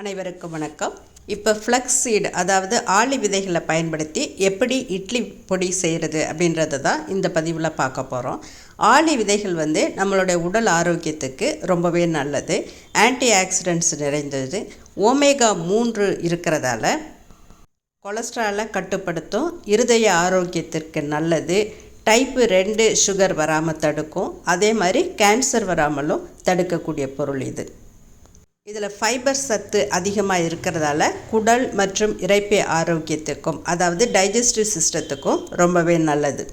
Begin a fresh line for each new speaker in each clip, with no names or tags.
அனைவருக்கும் வணக்கம். இப்போ ஃப்ளக்ஸ் சீடு அதாவது ஆளி விதைகளை பயன்படுத்தி எப்படி இட்லி பொடி செய்கிறது அப்படின்றத தான் இந்த பதிவில் பார்க்க போகிறோம் ஆளி விதைகள் வந்து நம்மளுடைய உடல் ஆரோக்கியத்துக்கு ரொம்பவே நல்லது. ஆன்டி ஆக்சிடென்ட்ஸ் நிறைந்தது. ஓமேகா மூன்று இருக்கிறதால கொலஸ்ட்ராலை கட்டுப்படுத்தும். இருதய ஆரோக்கியத்திற்கு நல்லது. டைப்பு ரெண்டு சுகர் வராமல் தடுக்கும். அதே மாதிரி கேன்சர் வராமலும் தடுக்கக்கூடிய பொருள் இது. இதில் ஃபைபர் சத்து அதிகமாக இருக்கிறதால குடல் மற்றும் இறைப்பை ஆரோக்கியத்துக்கும் அதாவது டைஜஸ்டிவ் சிஸ்டத்துக்கும் ரொம்பவே நல்லது.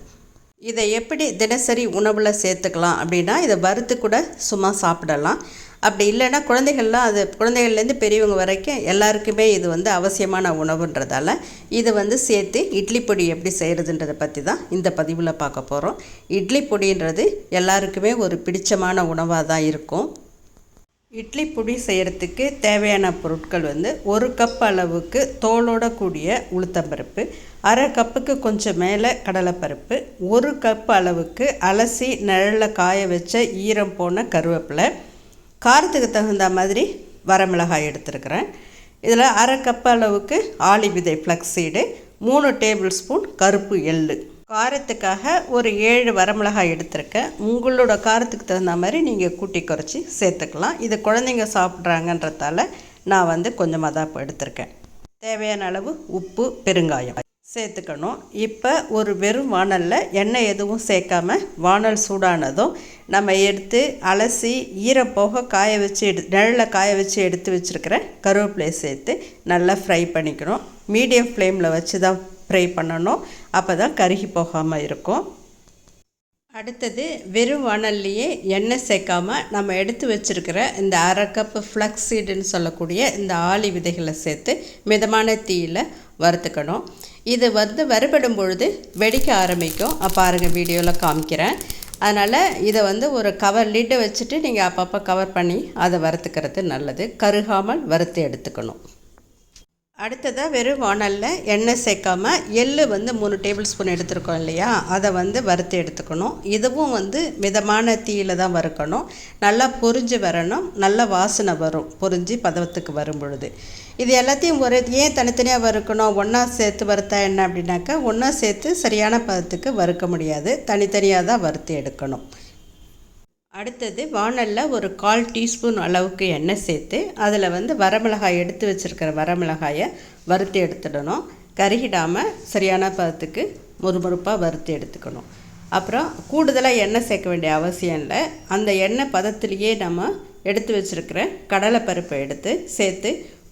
இதை எப்படி தினசரி உணவில் சேர்த்துக்கலாம் அப்படின்னா இதை வறுத்து கூட சும்மா சாப்பிடலாம். அப்படி இல்லைன்னா குழந்தைகள்லாம் அது குழந்தைகள்லேருந்து பெரியவங்க வரைக்கும் எல்லாருக்குமே இது வந்து அவசியமான உணவுன்றதால இது வந்து சேர்த்து இட்லி பொடி எப்படி செய்கிறதுன்றதை பற்றி தான் இந்த பதிவில் பார்க்க போகிறோம் இட்லி பொடின்றது எல்லாருக்குமே ஒரு பிடிச்சமான உணவாக தான் இருக்கும். இட்லி பொடி செய்கிறதுக்கு தேவையான பொருட்கள் வந்து ஒரு கப் அளவுக்கு தோலோட கூடிய உளுத்தம்பருப்பு அரை கப்புக்கு கொஞ்சம் மேலே கடலைப்பருப்பு ஒரு கப் அளவுக்கு அலசி நிழலில் காய வச்ச ஈரம் போன கருவேப்பிலை காரத்துக்கு தகுந்த மாதிரி வரமிளகாய் எடுத்துருக்கிறேன். இதில் அரை கப் அளவுக்கு ஆளி விதை ஃப்ளக்ஸீடு மூணு டேபிள் ஸ்பூன் கருப்பு எள்ளு. காரத்துக்காக ஒரு ஏழு வரமிளகாய் எடுத்திருக்கேன். உங்களோட காரத்துக்கு தகுந்த மாதிரி நீங்கள் கூட்டி குறைச்சி சேர்த்துக்கலாம். இது குழந்தைங்க சாப்பிட்றாங்கன்றதால நான் வந்து கொஞ்சமாக தான் இப்போ எடுத்திருக்கேன். தேவையான அளவு உப்பு பெருங்காயம் சேர்த்துக்கணும். இப்போ ஒரு வெறும் வானலில் எண்ணெய் எதுவும் சேர்க்காம வானல் சூடானதும் நம்ம எடுத்து அலசி ஈரப்போக காய வச்சு எடு நிழலில் காய வச்சு எடுத்து வச்சுருக்கிற கருவேப்பிலையை சேர்த்து நல்லா ஃப்ரை பண்ணிக்கணும். மீடியம் ஃப்ளேமில் வச்சு தான் ஃப்ரை பண்ணணும். அப்போ தான் கருகி போகாமல் இருக்கும். அடுத்தது வெறும் வானல்லையே எண்ணெய் சேர்க்காம நம்ம எடுத்து வச்சுருக்கிற இந்த அரை கப்பு ஃப்ளக்ஸீடுன்னு சொல்லக்கூடிய இந்த ஆளி விதைகளை சேர்த்து மிதமான தீயில் வறுத்துக்கணும். இது வந்து வறுபடும் பொழுது வெடிக்க ஆரம்பிக்கும். பாருங்கள் வீடியோவில் காமிக்கிறேன். அதனால் இதை வந்து ஒரு கவர் லிட்டை வச்சுட்டு நீங்கள் அப்பப்போ கவர் பண்ணி அதை வறுத்துக்கிறது நல்லது. கருகாமல் வறுத்து எடுத்துக்கணும். அடுத்ததாக வெறும் வானலில் எண்ணெய் சேர்க்காம எள்ளு வந்து மூணு டேபிள் ஸ்பூன் எடுத்துருக்கோம் இல்லையா? அதை வந்து வறுத்து எடுத்துக்கணும். இதுவும் வந்து மிதமான தீயில் தான் வறுக்கணும். நல்லா பொரிஞ்சு வரணும். நல்ல வாசனை வரும். பொரிஞ்சு பதவத்துக்கு வரும் பொழுது இது எல்லாத்தையும் ஒரு ஏன் தனித்தனியாக வறுக்கணும்? ஒன்றா சேர்த்து வறுத்தா என்ன அப்படின்னாக்கா ஒன்றா சேர்த்து சரியான பதத்துக்கு வறுக்க முடியாது. தனித்தனியாக தான் வறுத்து எடுக்கணும். அடுத்தது வானலில் ஒரு கால் டீஸ்பூன் அளவுக்கு எண்ணெய் சேர்த்து அதில் வந்து வரமிளகாய் எடுத்து வச்சுருக்கிற வரமிளகாயை வறுத்து எடுத்துடணும். கருகிடாமல் சரியான பதத்துக்கு முறுமுறுப்பாக வறுத்து எடுத்துக்கணும். அப்புறம் கூடுதலாக எண்ணெய் சேர்க்க வேண்டிய அவசியம் இல்லை. அந்த எண்ணெய் பதத்துலேயே நம்ம எடுத்து வச்சுருக்கிற கடலைப்பருப்பை எடுத்து சேர்த்து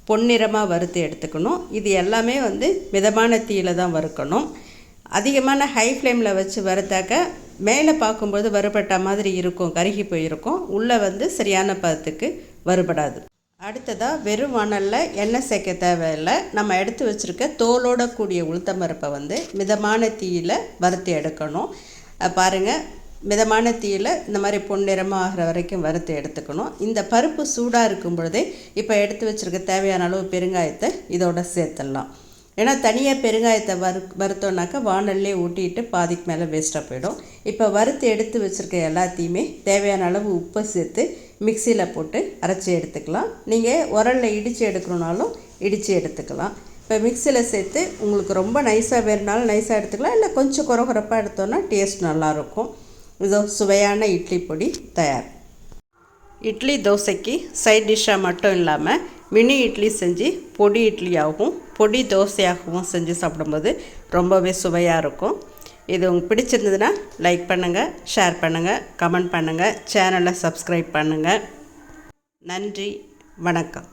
பொன்னிறமாக வறுத்து எடுத்துக்கணும். இது எல்லாமே வந்து மிதமான தீயில் தான் வறுக்கணும். அதிகமான ஹை ஃப்ளேமில் வச்சு வறுத்தாக்க மேலே பார்க்கும்போது வறுபட்ட மாதிரி இருக்கும் கருகி போயிருக்கும். உள்ளே வந்து சரியான பதத்துக்கு வறுபடாது. அடுத்ததாக வெறும் வானலில் எண்ணெய் சேர்க்க தேவையில்லை. நம்ம எடுத்து வச்சுருக்க தோலோட கூடிய உளுத்தம்பருப்பை வந்து மிதமான தீயில் வறுத்து எடுக்கணும். பாருங்கள் மிதமான தீயில் இந்த மாதிரி பொன்னிறமாக ஆகிற வரைக்கும் வறுத்து எடுத்துக்கணும். இந்த பருப்பு சூடாக இருக்கும் பொழுதே இப்போ எடுத்து வச்சுருக்க தேவையான அளவு பெருங்காயத்தை இதோட சேர்த்துடலாம். ஏன்னா தனியாக பெருங்காயத்தை வறு வறுத்தோன்னாக்கா வானல்லே ஊட்டிட்டு பாதிக்கு மேலே வேஸ்ட்டாக போயிடும். இப்போ வறுத்து எடுத்து வச்சுருக்க எல்லாத்தையுமே தேவையான அளவு உப்பை சேர்த்து மிக்சியில் போட்டு அரைச்சி எடுத்துக்கலாம். நீங்கள் உரலில் இடித்து எடுக்கணுனாலும் இடித்து எடுத்துக்கலாம். இப்போ மிக்சியில் சேர்த்து உங்களுக்கு ரொம்ப நைஸாக வேணுனாலும் நைஸாக எடுத்துக்கலாம். இல்லை கொஞ்சம் குறகுறப்பாக எடுத்தோன்னா டேஸ்ட் நல்லாயிருக்கும். இதோ சுவையான இட்லி பொடி தயார். இட்லி தோசைக்கு சைட் டிஷ்ஷாக மட்டும் இல்லாமல் மினி இட்லி செஞ்சு பொடி இட்லியாகவும் பொடி தோசையாகவும் செஞ்சு சாப்பிடும்போது ரொம்பவே சுவையாக இருக்கும். இது உங்களுக்கு பிடிச்சிருந்ததுன்னா லைக் பண்ணுங்கள் ஷேர் பண்ணுங்கள் கமெண்ட் பண்ணுங்கள் சேனலை சப்ஸ்கிரைப் பண்ணுங்கள் நன்றி வணக்கம்.